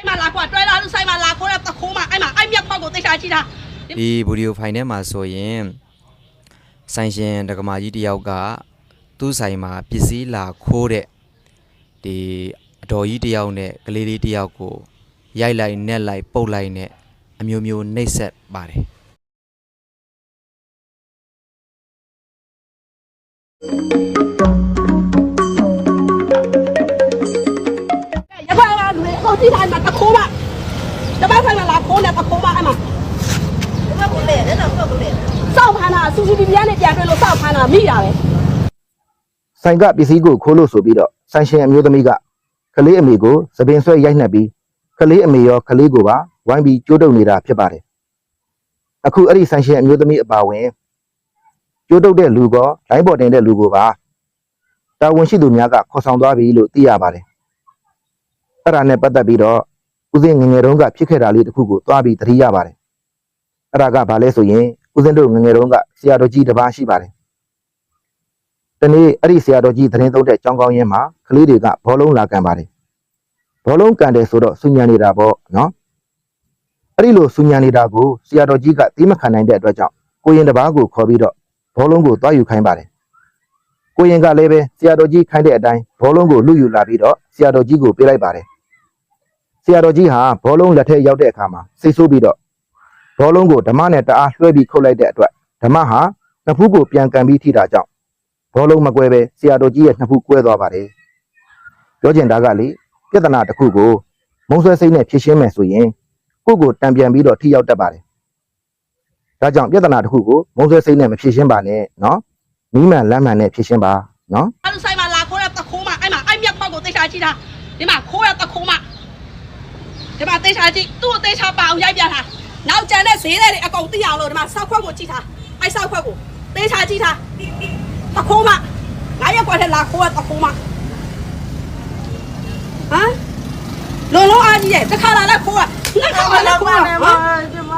အဲ့မှာလာခွာတွဲလာလို့ဆိုင်မှာလာခိုးတဲ့တခိုးမှာအဲ့မှာအဲ့မြက်ခွက်ကိုသိချာကြည့်တာဒီဗီဒီယိုဖိုင်ထဲမှာဆိုရင်ဆိုင်ရှင်ဒကမာကြီးတယောက်ကသူ့ဆိုင်မှာပစ္စည်းလာခိုးတဲ့ဒီအတော်ကြီးတယောက်နဲ့ကလေးလေးတယောက်ကိုရိုက်လိုက်နက်လိုက်ပုတ်လိုက်နဲ့အမျိုးမျိုးနှိပ်စက်ပါတယ်ရပါကလူကိုကြည့်တိုင်းမှာတခိုးမှာတပတ်ဆိုင်မှာလာခိုးတဲ့တခိုးမှာအဲ့မှာ ဘယ်ကိုလဲလဲတော့ဘယ်ကိုလဲ စောက်ဖမ်းတာ CCTV ကနေပြန် တွေ့လို့စောက်ဖမ်းတာမိတာပဲဆိုင်ကပစ္စည်းကိုခိုးလို့ဆိုပြီးတော့ဆိုင်ရှင်အမျိုးသမီးကကလေးအမေကိုသပင်ဆွဲရိုက်နှက်ပြီးကလေးအမေရောကလေးကိုပါဝိုင်းပြီးကြိုးတုပ်နေတာဖြစ်ပါတယ်အခုအဲ့ဒီဆိုင်ရှင်အမျိုးသမီးအပါဝင်ကြိုးတုပ်တဲ့လူကောလိုင်းပေါ်တင်တဲ့လူကိုပါတာဝန်ရှိသူများကခေါ်ဆောင်သွားပြီလို့သိရပါတယ်အဲ့ဒါနဲ့ပတ်သက်ပြီးတော့ဦးစင်းငယ်ငယ်တုန်းကဖြစ်ခဲ့တာလေးတစ်ခုကိုသွားပြီးသတိရပါတယ်အဲ့ဒါကဘာလဲဆိုရင်ဦးစင်းတို့ငယ်ငယ်တုန်းကဆရာတော်ကြီးတစ်ပါးရှိပါတယ် တနေ့အဲ့ဒီဆရာတော်ကြီးသတင်းသုံးတဲ့ကြောင်းကောင်းရင်းမှာကလေးတွေကဘောလုံးလာကန်ပါတယ်ဘောလုံးကန်တယ်ဆိုတော့ဆူညံနေတာပေါ့နော်အဲ့ဒီလိုဆူညံနေတာကိုဆရာတော်ကြီးကသိမခံနိုင်တဲ့အတွက်ကြောင့်ကိုရင်တစ်ပါးကိုခေါ်ပြီးတော့ဘောလုံးကိုတွားယူခိုင်းပါတယ်ကိုရင်ကလည်းပဲဆရာတော်ကြီးခိုင်းတဲ့အတိုင်းဘောလုံးကိုလူယူလာပြီးတော့ဆရာတော်ကြီးကိုပေးလိုက်ပါတယ်ဆရာတော်ကြီးဟာဘောလုံးလက်ထက်ရောက်တဲ့အခါမှာစိတ်ဆိုးပြီးတော့ဘောလုံးကိုဓမ္မနဲ့တအားလွှဲပြီးခုတ်လိုက်တဲ့အတွက်ဓမ္မဟာနှစ်ဖူးကိုပြန်ကန်ပြီးထိတာကြောင့် ဘောလုံးမကွဲပဲဆရာတော်ကြီးရဲ့နှစ်ဖူးကွဲသွားပါတယ်ပြောကျင်တာကလေပြဿနာတစ်ခုကိုမုံဆွဲစိတ်နဲ့ဖြေရှင်းမယ်ဆိုရင်ကိုယ့်ကိုတံပြန်ပြီးတော့ထိရောက်တတ်ပါတယ်ဒါကြောင့်ပြဿနာတစ်ခုကိုမုံဆွဲစိတ်နဲ့မဖြေရှင်းပါနဲ့နော်နီးမှန်လမ်းမှန်နဲ့ဖြေရှင်းပါနော်အဲ့လိုဆိုင်မှာလာခိုးတဲ့တခိုးမှအဲ့မှာအဲ့မြက်ပေါက်ကိုတိတ်ချာကြည့်တာဒီမှာခိုးတဲ့တခိုးမှဒီမှာတိတ်ချာကြည့်သူ့အသေးချာပါအောင်ရိုက်ပြတာနောက်ကျန်တဲ့ဈေးတွေအကုန်သိအောင်လို့ဒီမှာဆောက်ခွက်ကိုကြည့်ထားအဲ့ဆောက်ခွက်ကိုတိတ်ချာကြည့်ထား တခိုးမှာငါရက်ခွက်ထဲလာခိုးတဲ့တခိုးမှာဟမ်လုံးလုံးအားကြီးရဲ့တစ်ခါလာလဲခိုးอ่ะနှစ်ခါလာလဲခိုးอ่ะဟမ်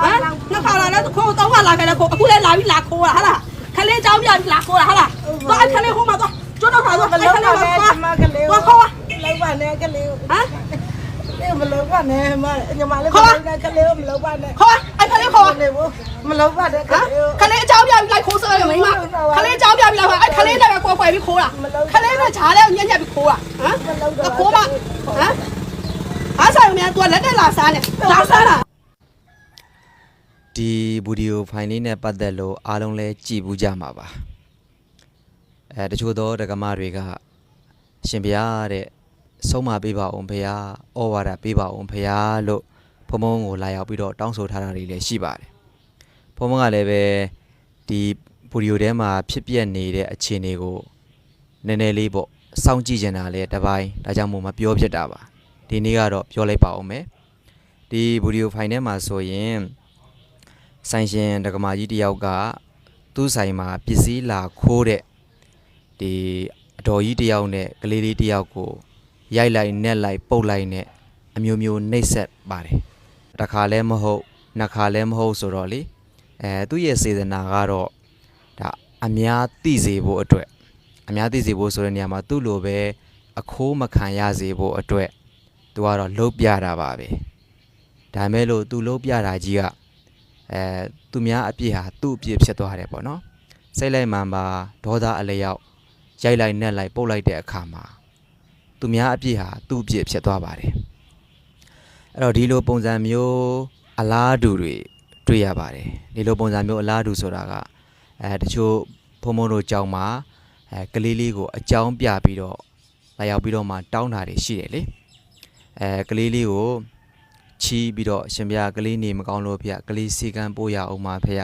ဟမ်နှစ်ခါလာလဲခိုးတော့ကလာခဲ့တယ်ခိုးအခုလည်းလာပြီးလာခိုးတာဟာလားခလေးเจ้าပြပြီးလာခိုးတာဟာလားသွားခလေးဟိုမှာသွားကျွတ်တော့ခါသွားခလေးခလေးသွားသွားခိုး လောက်ပါနဲ့ကလေး ဟမ် လေမလောက်ပါနဲ့မညီမလေးမလောက်နဲ့ကလေးမလောက်ပါနဲ့ ခိုးအဲ့ခလေးခိုး လေမလောက်ပါနဲ့က ဟမ် လေး ခလေးအเจ้าပြပြီးလိုက်ခိုးစရမိမခလေးเจ้าပြပြီးလာအဲ့ ခလေးနဲ့ကွယ်ကွယ်ပြီးခိုးတာခလေးနဲ့ဈာလဲညံ့ညံ့ပြီးခိုးတာဟမ်တခိုးမဟမ်အားဆိုင်မြန်သူကလက်နဲ့လာစားနေလာစားတာဒီဗီဒီယိုဖိုင်လေးနဲ့ပတ်သက်လို့အားလုံးလဲကြည်ဘူးကြမှာပါအဲတချို့သောဒကမတွေကရှင်ဘုရားတဲ့ဆုံးမပေးပါအောင်ဘုရားဩဝါဒပေးပါအောင်ဘုရားလို့ဘုံဘုံကိုလာရောက်ပြီးတော့တောင်းဆိုထားတာတွေလည်းရှိပါတယ်ဘုံဘုံကလည်းပဲဒီ ဗီဒီယိုထဲမှာဖြစ်ပျက်နေတဲ့အခြေအနေကိုနည်းနည်းလေးပေါ့စောင့်ကြည့်ကြတာလဲတစ်ပိုင်းဒါကြောင့်မို့မပြောဖြစ်တာပါဒီနေ့ကတော့ပြောလိုက်ပါအောင်မယ်ဒီဗီဒီယိုဖိုင်ထဲမှာဆိုရင်ဆိုင်ရှင်ဒကမာကြီးတယောက်ကသူ့ဆိုင်မှာပစ္စည်းလာခိုးတဲ့ဒီအတော်ကြီးတယောက်နဲ့ကလေးလေးတယောက်ကိုရိုက်လိုက်နက်လိုက်ပုတ်လိုက်နဲ့အမျိုးမျိုးနှိပ်စက်ပါတယ်တစ်ခါလဲမဟုတ်နှစ်ခါလဲမဟုတ်ဆိုတော့လေအဲသူ့ရဲ့စေတနာကတော့ဒါ အများသိစေဖို့အတွက်အများသိစေဖို့ဆိုတဲ့နေရာမှာသူ့လိုပဲအခိုးမခံရစေဖို့အတွက်သူကတော့လှုပ်ပြတာပါပဲဒါမဲ့လို့သူလှုပ်ပြတာကြီးကအဲသူများအပြစ်ဟာသူ့အပြစ်ဖြစ်သွားတယ်ပေါ့နော်စိတ်လိုက်မှန်ပါဒေါသအလျောက်ရိုက်လိုက်နှက်လိုက်ပုတ်လိုက်တဲ့အခါမှာသူများအပြစ်ဟာသူ့အပြစ်ဖြစ်သွားပါတယ်အဲ့တော့ဒီလိုပုံစံမျိုးအလားတူတွေတွေ့ရပါတယ်ဒီလိုပုံစံမျိုးအလားတူဆိုတာက အဲတချို့ဖုံဖုံတို့ကြောင်းမှာအဲကလေးလေးကိုအကြောင်းပြပြီးတော့လာရောက်ပြီးတော့မှတောင်းတာတွေရှိတယ်လေအဲကလေးလေးကို ချီးပြီးတော့ရှင်ဘုရားကလေးနေမကောင်းလို့ဖေကလေးစီကံပို့ရအောင်ပါဖေ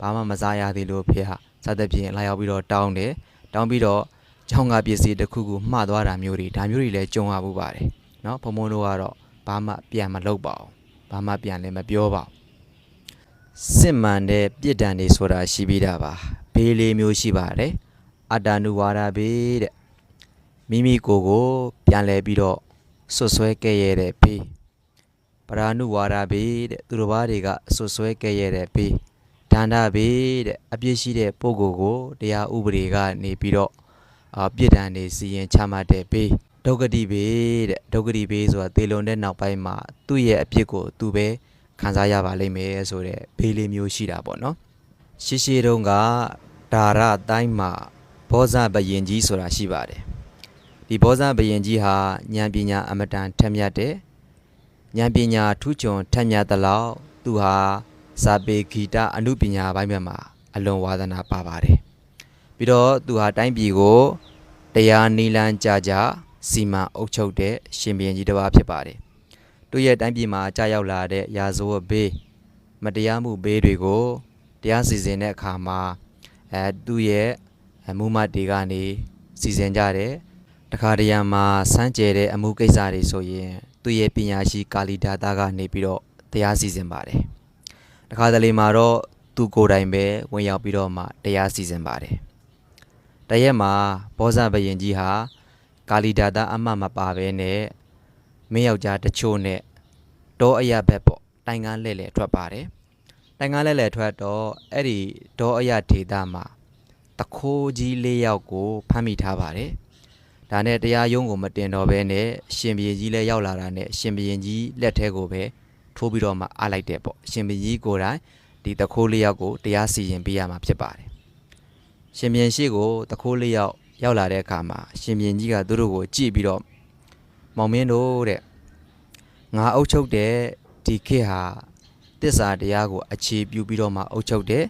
ဘာမှမစားရသေးလို့ဖေဟာစသဖြင့်လာရောက်ပြီးတော့တောင်းတယ်တောင်းပြီးတော့ချောင်းကပစ္စည်းတစ်ခုခုမှားသွားတာမျိုးတွေဒါမျိုးတွေလည်းကြုံရမှုပါတယ်เนาะဘုံဘုံတို့ကတော့ဘာမှပြန်မလုပ်ပါဘူးဘာမှပြန်လည်းမပြောပါဘူး စစ်မှန်တဲ့ပြစ်ဒဏ်တွေဆိုတာရှိပြီးတာပါဘေးလေးမျိုးရှိပါတယ်အတ္တနုဝါဒဘေးတဲ့မိမိကိုယ်ကိုပြန်လဲပြီးတော့ဆွတ်ဆွဲခဲ့ရတဲ့ဘေးပရာနုဝါဒဘေးတဲ့သူတော်ဘာတွေကအဆွဆွဲကဲ့ရဲ့တဲ့ဘေးဒါနဘေးတဲ့အပြစ်ရှိတဲ့ပုဂ္ဂိုလ်ကိုတရားဥပဒေကနေပြီးတော့အာပြစ်ဒဏ်တွေစီရင်ချမှတ်တဲ့ဘေးဒုက္ခတိဘေးတဲ့ဒုက္ခတိဘေးဆိုတာသေလွန်တဲ့နောက်ပိုင်းမှာသူ့ရဲ့အပြစ်ကိုသူပဲ ခံစားရပါလိမ့်မယ်ဆိုတဲ့ဘေးလေးမျိုးရှိတာပေါ့နော်ရှိရှိတုန်းကဒါရအတိုင်းမှာဘောဇဘယင်ကြီးဆိုတာရှိပါတယ်ဒီဘောဇဘယင်ကြီးဟာဉာဏ်ပညာအမတန်ထက်မြက်တဲ့ဉာဏ်ပညာထူးချွန်ထက်မြက်သလောက်သူဟာစာပေဂီတအနုပညာပိုင်းဘက်မှာအလွန်ဝါသနာပါပါတယ်ပြီးတော့သူဟာတိုင်းပြည်ကိုတရားနီလန်းကြကြစီမံအုပ်ချုပ်တဲ့ရှင်ဘုရင်ကြီးတစ်ပါးဖြစ်ပါတယ်။ သူ့ရဲ့တိုင်းပြည်မှာကြာရောက်လာတဲ့ရာဇဝတ်ဘေးမတရားမှုဘေးတွေကိုတရားစီရင်တဲ့အခါမှာအဲသူ့ရဲ့အမှုမတ်တွေကနေစီစဉ်ကြတယ်။တခါတရံမှာစမ်းကြဲတဲ့အမှုကိစ္စတွေဆိုရင်သူ့ရဲ့ပညာရှိကာလီဒါတာကနေပြီးတော့တရားစီစဉ်ပါတယ်။တခါတလေမှာတော့သူကိုယ်တိုင်ပဲဝင်ရောက်ပြီးတော့မှတရားစီစဉ်ပါတယ်။တရက်မှာဘောဇဘယင်ကြီးဟာကာလီဒါတာအမတ်မပါဘဲနဲ့ မင်းယောက်ျားတချို့နဲ့တောအရဘက်ပေါ့တိုင်ကန်းလဲလဲထွက်ပါတယ်တိုင်ကန်းလဲလဲထွက်တော့အဲ့ဒီတောအရဒေတာမှာတခိုးကြီးလေးယောက်ကိုဖမ်းမိထားပါတယ်ဒါနဲ့တရားရုံးကိုမတင်တော့ဘဲနဲ့ရှင်ဘရင်ကြီးလည်းရောက်လာတာနဲ့ရှင်ဘရင်ကြီးလက်ထဲကိုပဲထိုးပြီးတော့မှအားလိုက်တယ်ပေါ့ရှင်ဘရင်ကြီးကိုယ်တိုင်ဒီတခိုးလေးယောက်ကိုတရားစီရင်ပေးရမှာဖြစ်ပါတယ်ရှင်ဘရင်ရှိကိုတခိုးလေးယောက်ရောက်လာတဲ့အခါမှာရှင်ဘရင်ကြီးကသူတို့ကိုကြည့်ပြီးတော့ မောင်မင်းတို့တဲ့ငါအုပ်ချုပ်တဲ့ဒီခေတ်ဟာတစ္ဆာတရားကိုအခြေပြုပြီးတော့မှအုပ်ချုပ်တယ်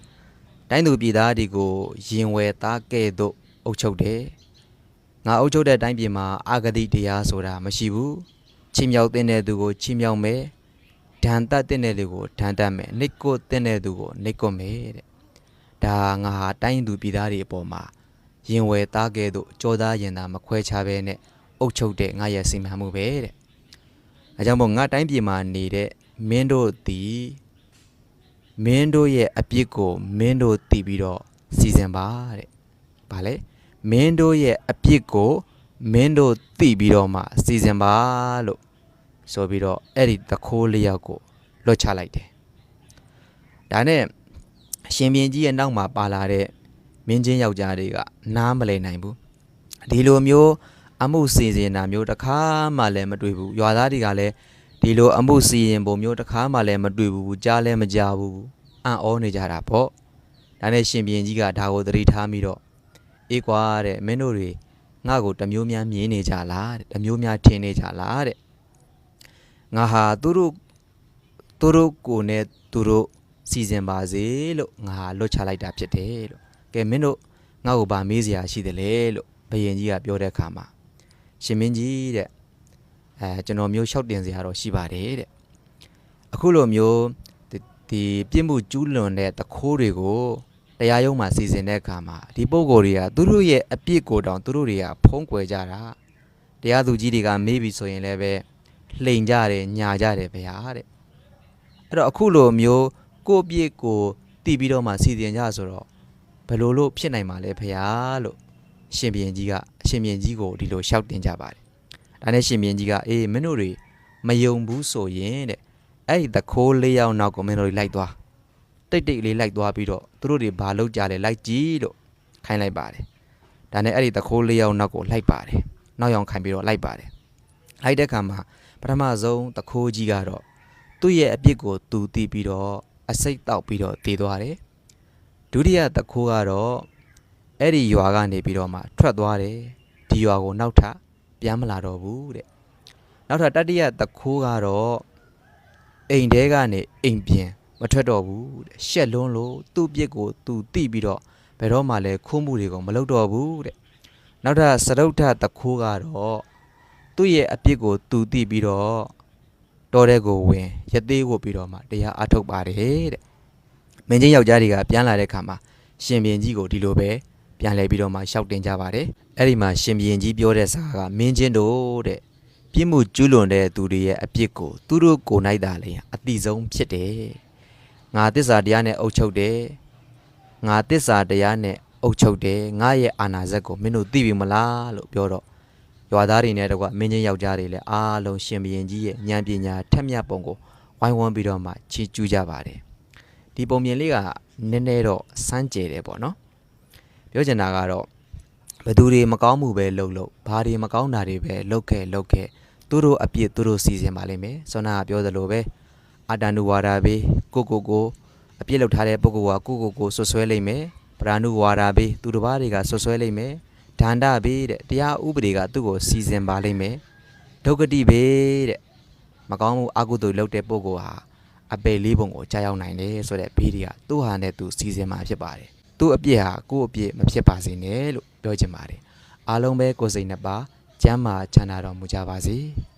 တိုင်းသူပြည်သားတွေကိုရင်ဝယ်သားကဲ့သို့အုပ်ချုပ်တယ်ငါအုပ်ချုပ်တဲ့တိုင်းပြည်မှာအာဂတိတရားဆိုတာမရှိဘူးချင်းမြောက်တဲ့သူကိုချင်းမြောက်မယ်ဒဏ်တတ်တဲ့သူကိုဒဏ်တတ်မယ်နှိတ်ကွတဲ့သူကိုနှိတ်ကွမယ်တဲ့ဒါငါဟာတိုင်းသူပြည်သားတွေအပေါ်မှာရင်ဝယ်သားကဲ့သို့ကြောသားရင်သားမခွဲခြားဘဲနဲ့ အုပ်ချုပ်တဲ့ငါရဲ့စီမံမှုပဲတဲ့။အဲကြောင့်မို့ငါတိုင်းပြည်မှာနေတဲ့မင်းတို့သည်မင်းတို့ရဲ့အပြစ်ကိုမင်းတို့တည်ပြီးတော့စီစဉ်ပါတဲ့။ဗာလဲမင်းတို့ရဲ့အပြစ်ကိုမင်းတို့တည်ပြီးတော့မှစီစဉ်ပါလို့ဆိုပြီးတော့အဲ့ဒီတခိုးလေးယောက်ကိုလွတ်ချလိုက်တယ်။ဒါနဲ့အရှင်ဘရင်ကြီးရဲ့နောက်မှာပါလာတဲ့မင်းချင်းယောက်ျားတွေကနားမလည်နိုင်ဘူးဒီလိုမျိုး အမှုစီစဉ်တာမျိုးတစ်ခါမှလည်းမတွေ့ဘူးရွာသားတွေကလည်းဒီလိုအမှုစီရင်ပုံမျိုးတစ်ခါမှလည်းမတွေ့ဘူးကြားလည်းမကြားဘူးအံ့ဩနေကြတာပေါ့ဒါနဲ့ရှင်ဘရင်ကြီးကဒါကိုသတိထားပြီးတော့အေးကွာတဲ့မင်းတို့တွေငါ့ကိုတစ်မျိုးများမြင်နေကြလားတဲ့တစ်မျိုးများထင်နေကြလားတဲ့ငါဟာသူတို့သူတို့ကိုနဲ့သူတို့စီစဉ်ပါစေလို့ငါလွတ်ချလိုက်တာဖြစ်တယ်လို့ကဲမင်းတို့ငါ့ကိုဗာမေးစရာရှိတယ်လေလို့ဘယင်ကြီးကပြောတဲ့အခါမှာ ရှင်မင်းကြီးတဲ့အဲကျွန်တော်မျိုးလျှောက်တင်စရာတော့ရှိပါတယ်တဲ့အခုလိုမျိုးဒီဒီပြစ်မှုကျူးလွန်တဲ့တခိုးတွေကိုတရားရုံးမှာစီစဉ်တဲ့အခါမှာဒီပုံကိုယ်တွေကသူတို့ရဲ့အပြစ်ကိုတောင်သူတို့တွေကဖုံးကွယ်ကြတာတရားသူကြီးတွေကမေးပြီဆိုရင်လည်းပဲလှိန်ကြတယ်ညာကြတယ်ဗျာတဲ့အဲ့တော့အခုလိုမျိုးကိုယ့်အပြစ်ကိုတည်ပြီးတော့မှစီစဉ်ကြဆိုတော့ဘယ်လိုလို့ဖြစ်နိုင်မှာလဲဖရာလို့ရှင်ဘရင်ကြီးကအ ရှင်ဘရင်ကြီးကိုဒီလိုရှောက်တင်ကြပါတယ်။ဒါနဲ့ရှင်ဘရင်ကြီးကအေးမင်းတို့တွေမယုံဘူးဆိုရင်တဲ့အဲ့ဒီသခိုးလေးယောက်နောက်ကိုမင်းတို့တွေလိုက်သွားတိတ်တိတ်လေးလိုက်သွားပြီးတော့သူတို့တွေဘာလုပ်ကြလဲလိုက်ကြည့်လို့ခိုင်းလိုက်ပါတယ်။ဒါနဲ့အဲ့ဒီသခိုးလေးယောက်နောက်ကိုလိုက်ပါတယ်။နောက်ရောက်ခိုင်းပြီးတော့လိုက်ပါတယ်။လိုက်တဲ့အခါမှာပထမဆုံးသခိုးကြီးကတော့သူ့ရဲ့အပြစ်ကိုသူတည်ပြီးတော့အစိတ်တောက်ပြီးတော့တည်သွားတယ်ဒုတိယတခိုးကတော့အဲ့ဒီရွာကနေပြီးတော့မှထွက်သွားတယ် ဒီရွာကိုနောက်ထပ်ပြန်မလာတော့ဘူးတဲ့နောက်ထပ်တတိယတခိုးကတော့အိမ်တဲကနေအိမ်ပြင်မထွက်တော့ဘူးတဲ့ရှက်လွန်းလို့သူ့ပြစ်ကိုသူတိပြီးတော့ဘယ်တော့မှလည်းခိုးမှုတွေကိုမလုပ်တော့ဘူးတဲ့နောက်ထပ်စရုပ်ထတခိုးကတော့သူ့ရဲ့အပြစ်ကိုသူတိပြီးတော့တော်တဲ့ကိုဝင်ရသေးဝတ်ပြီးတော့မှတရားအထုတ်ပါတယ်တဲ့မင်းချင်းယောက်ျားတွေကပြန်လာတဲ့ခါမှာရှင်ဘရင်ကြီးကိုဒီလိုပဲ ပြန်လဲပြီးတော့မှရှောက်တင်ကြပါတယ်အဲ့ဒီမှာရှင်ဘရင်ကြီးပြောတဲ့စကားကမင်းချင်းတို့တဲ့ပြစ်မှုကျူးလွန်တဲ့သူတွေရဲ့အပြစ်ကိုသူတို့ကိုနိုင်တာလေအတိဆုံးဖြစ်တယ်ငါတစ္ဆာတရားနဲ့အုပ်ချုပ်တယ်ငါတစ္ဆာတရားနဲ့အုပ်ချုပ်တယ်ငါရဲ့အာနာဇက်ကိုမင်းတို့သိပြီမလားလို့ပြောတော့ရွာသားတွေနဲ့တကွမင်းချင်းယောက်ျားတွေလည်းအားလုံးရှင်ဘရင်ကြီးရဲ့ဉာဏ်ပညာထက်မြက်ပုံကိုဝိုင်းဝန်းပြီးတော့မှချီးကျူးကြပါတယ်ဒီပုံပြင်လေးကနည်းနည်းတော့စမ်းကြယ်တယ်ပေါ့နော် ပြောချင်တာကတော့ဘသူတွေမကောင်းမှုပဲလုပ်လို့ဘာတွေမကောင်းတာတွေပဲလုပ်ခဲ့လုပ်ခဲ့သူတို့အပြစ်သူတို့စီစဉ်ပါလိမ့်မယ်ဆောနာကပြောသလိုပဲအာတန်နုဝါဒပဲကိုကိုကိုအပြစ်လုပ်ထားတဲ့ပုဂ္ဂိုလ်ကကိုကိုကိုဆွဆွဲလိမ့်မယ်ပရာနုဝါဒပဲသူတစ်ပါးတွေကဆွဆွဲလိမ့်မယ်ဒန္တပဲတဲ့တရားဥပဒေကသူ့ကိုစီစဉ်ပါလိမ့်မယ်ဒုက္ကတိပဲတဲ့မကောင်းမှုအကုသိုလ်လုပ်တဲ့ပုဂ္ဂိုလ်ဟာအပေလေးပုံကိုကြားရောက်နိုင်တယ်ဆိုတဲ့ဘေးတွေကသူ့ဟာနဲ့သူစီစဉ်มาဖြစ်ပါတယ် သူ့အပြစ်ဟာကိုယ့်အပြစ်မဖြစ်ပါစေနဲ့လို့ပြောချင်ပါတယ်အားလုံးပဲကိုယ်စိတ်နှစ်ပါးကျမ်းမာချမ်းသာတော်မူကြပါစေ။